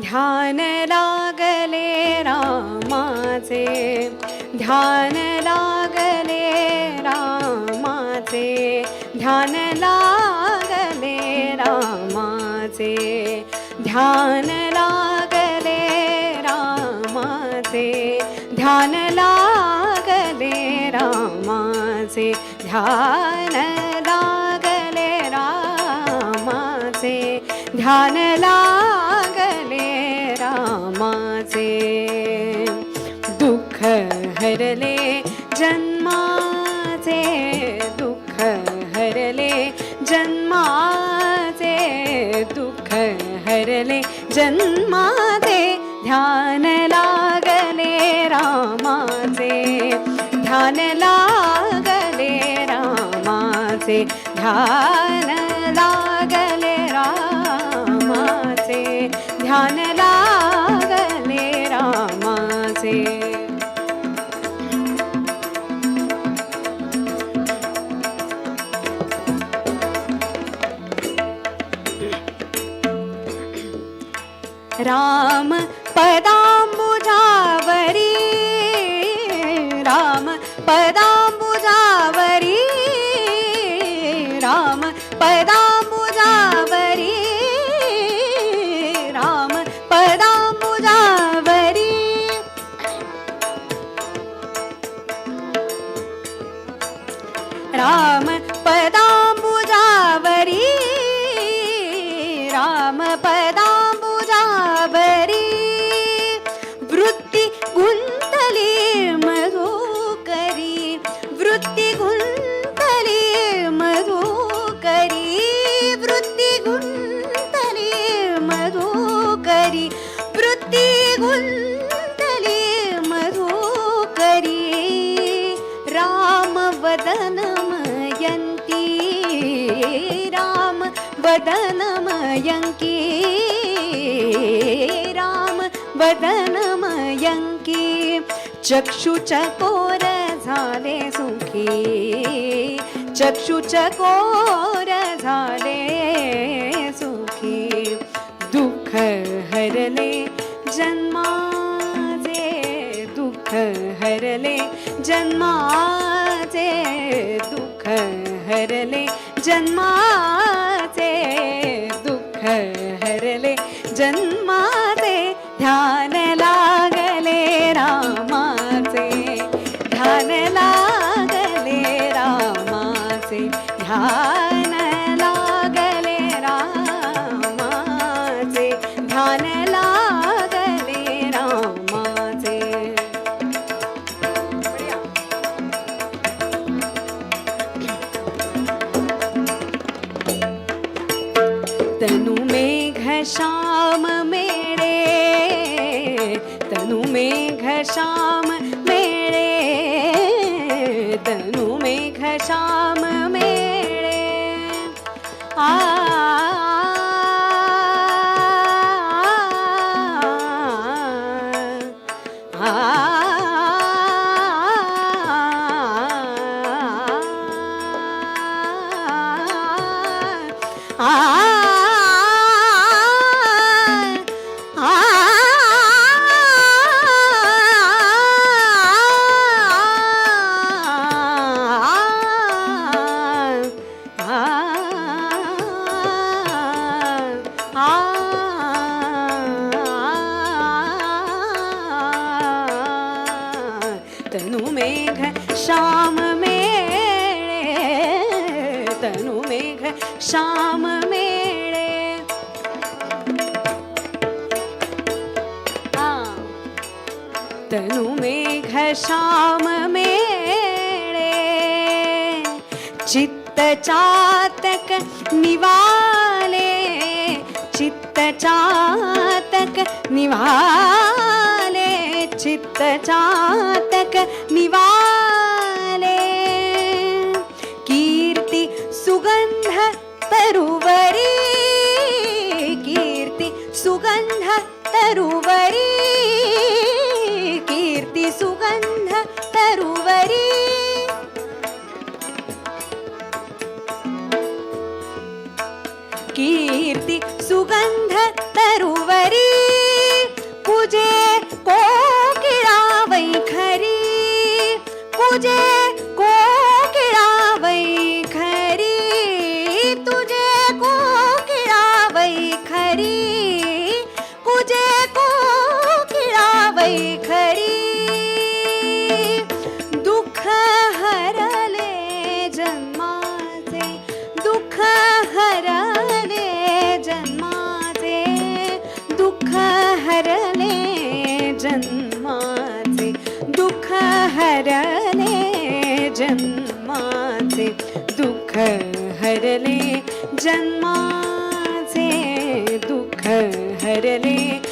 ध्यान लागले रामाचे ध्यान लागले रामाचे ध्यान लागले रामाचे ध्यान लागले रामाचे ध्यान लागले रामाचे ध्यान लागले रामाचे ध्यान ला हरले जन्माचे दुःख हरले जन्माचे दुःख हरले जन्माचे ध्यान लागले रामाचे ध्यान लागले रामाचे ध्यान राम पदाम्बुजावरी। राम पदा मयंकी राम वदनमयङ्की चक्षुचकोर झाले सुखी। चक्षुचकोर झाले सुखी। दुःख हरले जन्माचे। दुःख हरले जन्माचे। दुःख हरले जन्मा जन्माचे ध्यान लागले रामाचे. ध्यान लागले रामाचे ध्यान लागले रामाचे. ध्यान लागले रामाचे. तनु मेघ श्याम मेळे तनु मेघ श्याम चित्तचातक निवाले चित्तचातक निवाले। कीर्ति सुगन्ध तरुवरी कीर्ति सुगन्ध तरुवरी। सुगंध तरुवरी पूजे कोकिळा वैखरी पूजे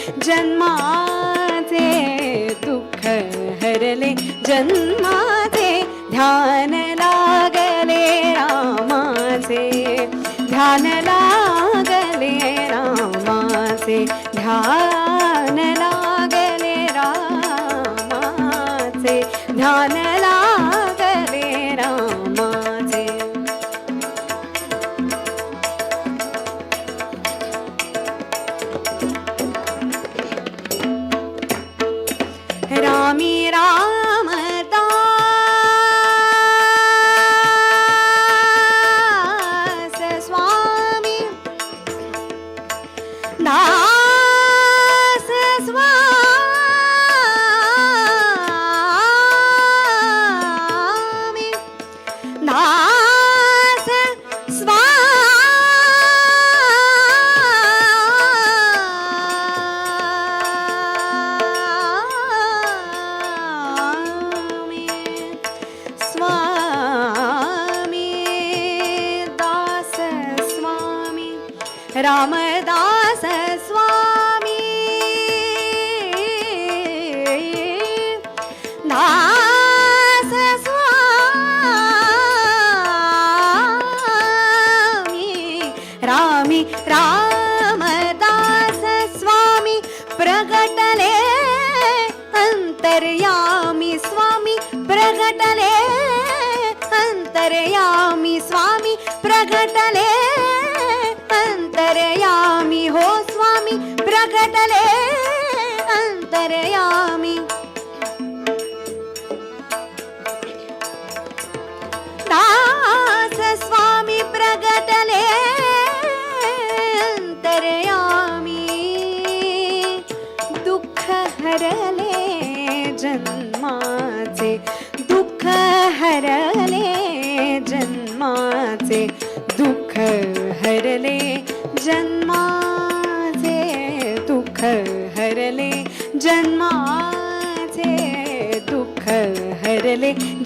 जन्माचे दुःख हरले. जन्माचे ध्यान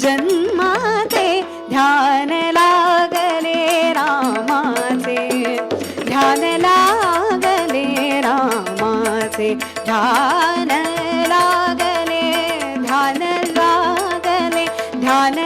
जन्मा ते ध्यान लागले रामाचे. ध्यान लागले रामाचे. ध्यान लागले ध्यान लागले ध्यान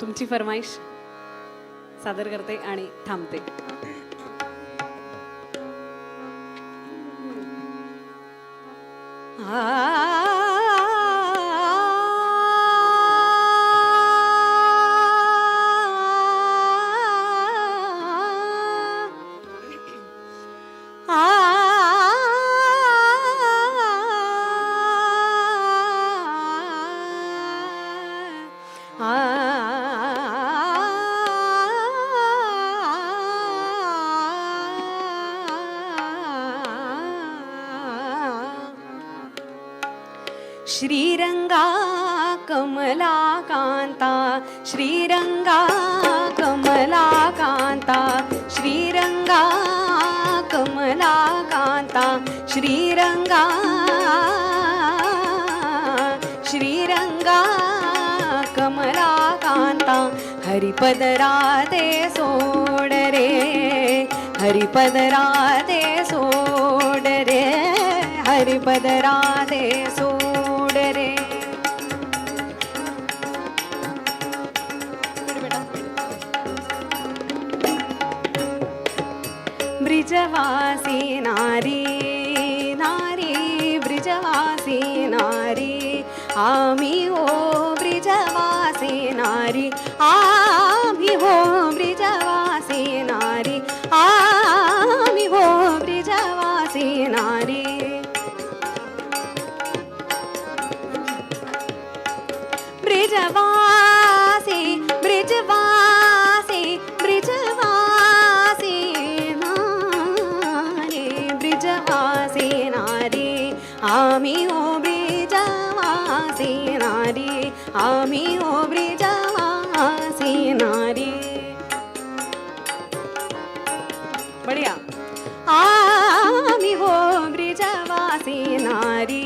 तुमची फरमाईश सादर करते आणि थांबते. श्रीरंगा कमला कांता श्रीरंगा कमला कांता श्रीरंगा कमला कांता श्रीरंगा श्रीरंगा कमला कांता हरिपदरा सोड रे हरिपदरा दे सोड रे हरिपदरा दे सोड ब्रिजवासी नारी नारी ब्रिजवासी नारी आम्ही आम्ही हो ब्रिजवासी नारी आम्ही हो ब्रिजवासी नारी. बढिया. आम्ही हो ब्रिजवासी नारी.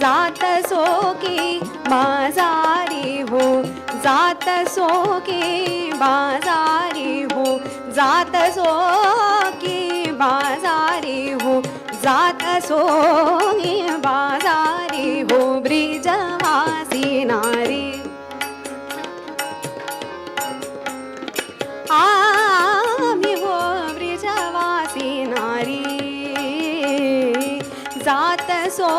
जात सो की बाजारी हो जात सो की बाजारी हो जात सो की बाजारी हो जात सो की बाजारी हो ब्रिजवासी नारी। आम्ही हो ब्रिजवासी नारी। जात सो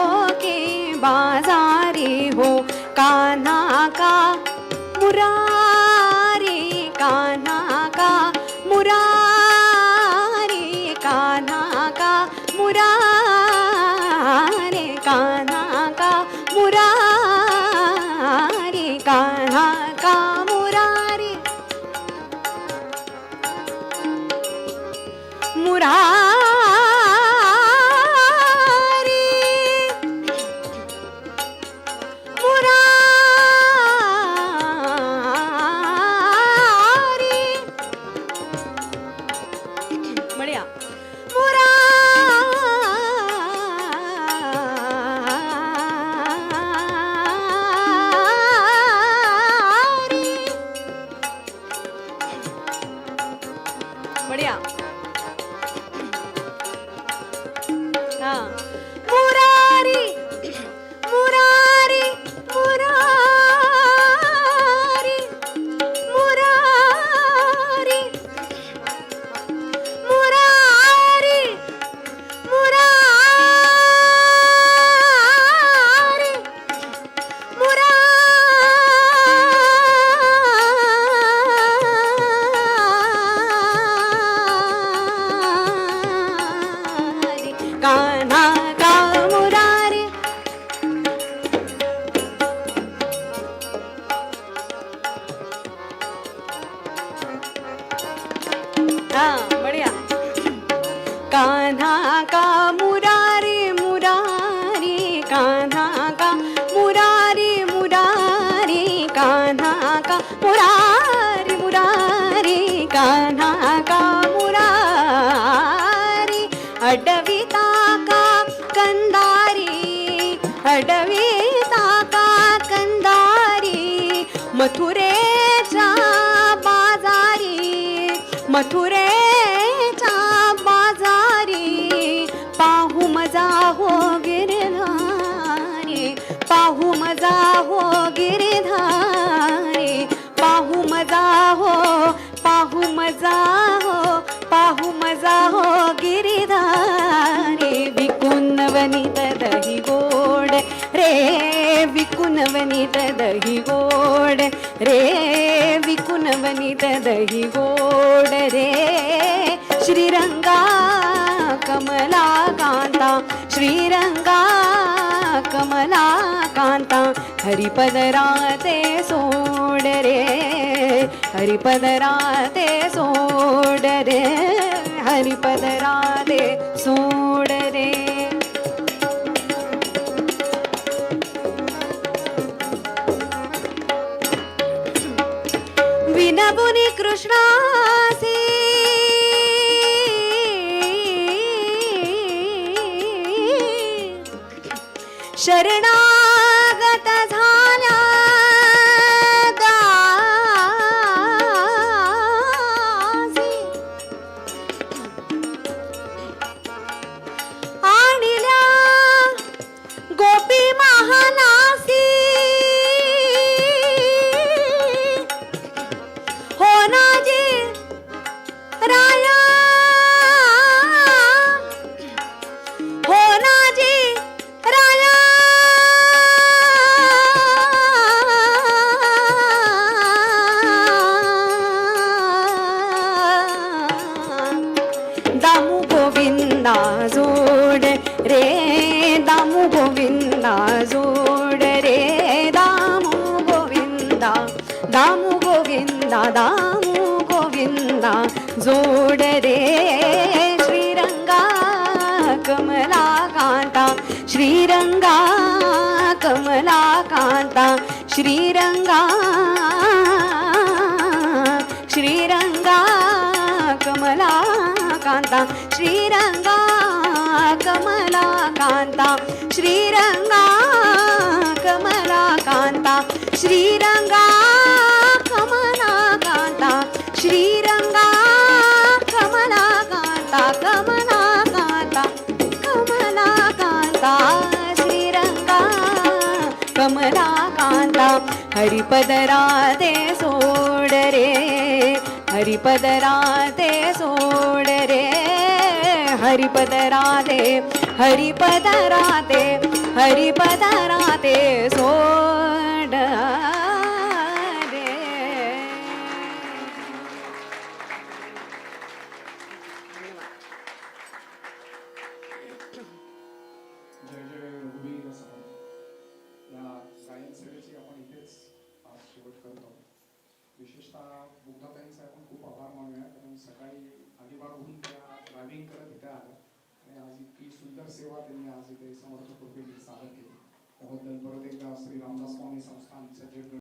के बाजारी हो कान्हा मुरा कान्हा मजा हो पाहू मजा हो पाहू मजा हो गिरिधारी विकून वनित दही गोड. रे विकून वनित दही गोड. रे विकून वनित दही गोड. रे श्रीरंगा कमला कांता श्रीरंगा कमला कांता हरिपदराते सोड रे हरिपदराते सोड रे हरिपदराते सोड रे विनबुनी कृष्णासी शरणागत झाल्या दासी आणल्या गोपी महानासी. हो नाजी राया कांता श्रीरंगा श्रीरंगा कमला कांता श्रीरंगा कमला कांता श्रीरंगा कमला कांता श्रीरंगा कांता हरिपदराते सोड रे हरिपदराते सोड रे हरिपदराते సహోదరి బురదిగా శ్రీ రామదాస్వామి సంస్థానం సభ్యుడు